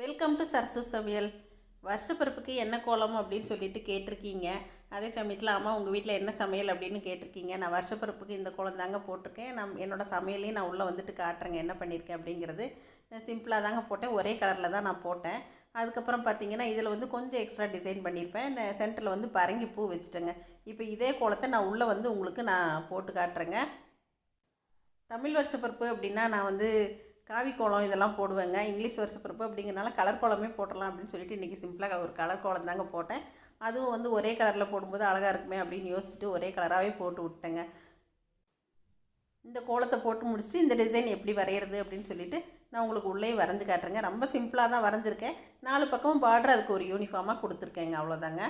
Welcome to Sarasu சமையல் வருஷப்பிறப்புக்கு என்ன கோலம் அப்படின்னு சொல்லிட்டு கேட்டிருக்கீங்க. அதே சமயத்தில் அம்மா உங்கள் வீட்டில் என்ன சமையல்? அப்படின்னு கேட்டிருக்கீங்க. நான் வருஷப்பிறப்புக்கு இந்த கோலம் தாங்க போட்டிருக்கேன். நான் என்னோடய சமையலையும் நான் உள்ளே வந்துட்டு காட்டுறேங்க. என்ன பண்ணியிருக்கேன் அப்படிங்கிறது சிம்பிளாக தாங்க போட்டேன். ஒரே கலரில் தான் நான் போட்டேன். அதுக்கப்புறம் பார்த்தீங்கன்னா இதில் வந்து கொஞ்சம் எக்ஸ்ட்ரா டிசைன் பண்ணியிருப்பேன் சென்டரில் வந்து பரங்கி பூ வச்சுட்டேங்க. இப்போ இதே கோலத்தை நான் உள்ளே வந்து உங்களுக்கு நான் போட்டு காட்டுறேங்க. தமிழ் வருஷப்பிறப்பு அப்படின்னா நான் வந்து காவி கோலம் இதெல்லாம் போடுவேங்க. இங்கிலீஷ் வருஷப்பிறப்பு அப்படிங்கிறனால கலர் கோலமே போட்டுடலாம் அப்படின்னு சொல்லிட்டு இன்றைக்கி சிம்பிளாக ஒரு கலர் கோலம் தாங்க போட்டேன். அதுவும் வந்து ஒரே கலரில் போடும்போது அழகாக இருக்குமே அப்படின்னு யோசிச்சுட்டு ஒரே கலராகவே போட்டு விட்டேங்க. இந்த கோலத்தை போட்டு முடிச்சுட்டு இந்த டிசைன் எப்படி வரைகிறது அப்படின்னு சொல்லிட்டு நான் உங்களுக்கு உள்ளே வரைஞ்சி காட்டுறேங்க. ரொம்ப சிம்பிளாக தான் வரைஞ்சிருக்கேன். நாலு பக்கமும் பார்டர் அதுக்கு ஒரு யூனிஃபார்மாக கொடுத்துருக்கேங்க அவ்வளோதாங்க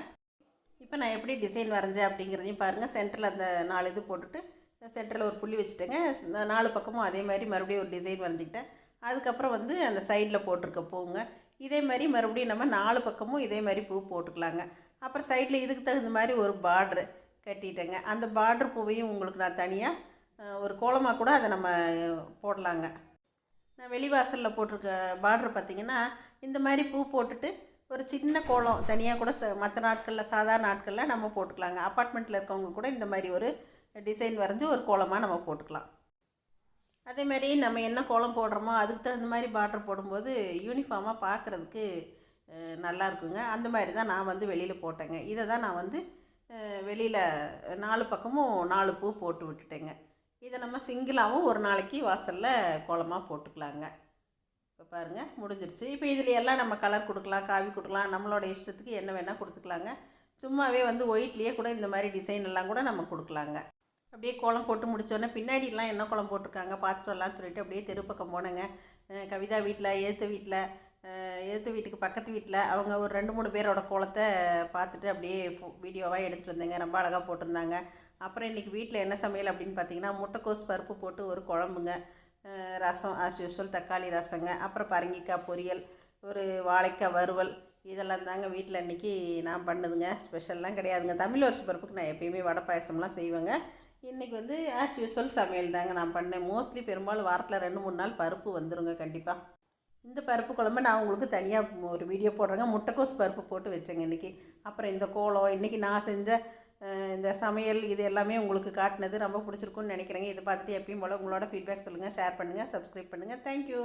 இப்போ நான் எப்படி டிசைன் வரைஞ்சேன் அப்படிங்கிறதையும் பாருங்கள் சென்டரில் அந்த நாலு இது போட்டுட்டு சென்டரில் ஒரு புள்ளி வச்சுட்டேங்க. நாலு பக்கமும் அதே மாதிரி மறுபடியும் ஒரு டிசைன் வரைஞ்சிக்கிட்டேன். அதுக்கப்புறம் வந்து அந்த சைடில் போட்டிருக்க பூங்க. இதே மாதிரி மறுபடியும் நம்ம நாலு பக்கமும் இதே மாதிரி பூ போட்டுக்கலாங்க. அப்புறம் சைடில் இதுக்கு தகுந்த மாதிரி ஒரு பார்ட்ரு கட்டிட்டேங்க. அந்த பார்ட்ரு பூவையும் உங்களுக்கு நான் தனியாக ஒரு கோலமாக கூட அதை நம்ம போடலாங்க. நான் வெளிவாசலில் போட்டிருக்க பார்ட்ரு பார்த்திங்கன்னா இந்த மாதிரி பூ போட்டுட்டு ஒரு சின்ன கோலம் தனியாக கூட ச மற்ற நாட்களில் சாதாரண நாட்களில் நம்ம போட்டுக்கலாங்க. அப்பார்ட்மெண்ட்டில் இருக்கவங்க கூட இந்த மாதிரி ஒரு டிசைன் வரைஞ்சி ஒரு கோலமாக நம்ம போட்டுக்கலாம். அதேமாதிரி நம்ம என்ன கோலம் போடுறோமோ அதுக்கு தகுந்த மாதிரி பார்டர் போடும்போது யூனிஃபார்மாக பார்க்குறதுக்கு நல்லா இருக்குங்க. அந்த மாதிரி தான் நான் வந்து வெளியில் போட்டேங்க. இதை தான் நான் வந்து வெளியில் நாலு பக்கமும் நாலு பூ போட்டு விட்டுட்டேங்க. இதை நம்ம சிங்கிளாகவும் ஒரு நாளைக்கு வாசலில் கோலமாக போட்டுக்கலாங்க. இப்போ பாருங்கள் முடிஞ்சிருச்சு. இப்போ இதில் எல்லாம் நம்ம கலர் கொடுக்கலாம் காவி கொடுக்கலாம் நம்மளோட இஷ்டத்துக்கு என்ன வேணால் கொடுத்துக்கலாங்க. சும்மாவே வந்து ஒயிட்லேயே கூட இந்த மாதிரி டிசைன் எல்லாம் கூட நம்ம கொடுக்கலாங்க. அப்படியே கோலம் போட்டு முடித்தோடனே பின்னாடிலாம் என்ன கோலம் போட்டிருக்காங்க பார்த்துட்டு வரலான்னு சொல்லிட்டு அப்படியே தெருப்பக்கம் போனேங்க. கவிதா வீட்டில் ஏற்ற வீட்டில் ஏற்ற வீட்டுக்கு பக்கத்து வீட்டில் அவங்க ஒரு ரெண்டு மூணு பேரோட கோலத்தை பார்த்துட்டு அப்படியே வீடியோவாக எடுத்துகிட்டு வந்தேங்க. ரொம்ப அழகாக போட்டிருந்தாங்க. அப்புறம் இன்றைக்கி வீட்டில் என்ன சமையல் அப்படின்னு பார்த்தீங்கன்னா முட்டைக்கோஸ் பருப்பு போட்டு ஒரு குழம்புங்க. ரசம் ஆஸ் யூஸ்வல் தக்காளி ரசங்க. அப்புறம் பரங்கிக்காய் பொரியல் ஒரு வாழைக்காய் வறுவல். இதெல்லாம் தாங்க வீட்டில் இன்றைக்கி நான் பண்ணுதுங்க. ஸ்பெஷல்லாம் கிடையாதுங்க. தமிழ் வருஷ பருப்புக்கு நான் எப்பயுமே வடை பாயசம்லாம் செய்வேங்க. இன்றைக்கி வந்து ஆஸ் யூஸ்வல் சமையல் தாங்க நான் பண்ணேன். மோஸ்ட்லி பெரும்பாலும் வாரத்தில் ரெண்டு மூணு நாள் பருப்பு வந்துடுங்க கண்டிப்பாக இந்த பருப்பு குழம்பு நான் உங்களுக்கு தனியாக ஒரு வீடியோ போடுறேங்க. முட்டைக்கோஸ் பருப்பு போட்டு வச்சேங்க இன்றைக்கி அப்புறம் இந்த கோலம் இன்றைக்கி நான் செஞ்ச இந்த சமையல் இது எல்லாமே உங்களுக்கு காட்டினது ரொம்ப பிடிச்சிருக்குன்னு நினைக்கிறேங்க. இதை பார்த்துட்டு எப்பயும் போல் உங்களோட ஃபீட்பேக் சொல்லுங்கள் ஷேர் பண்ணுங்கள் சப்ஸ்கிரைப் பண்ணுங்கள் தேங்க்யூ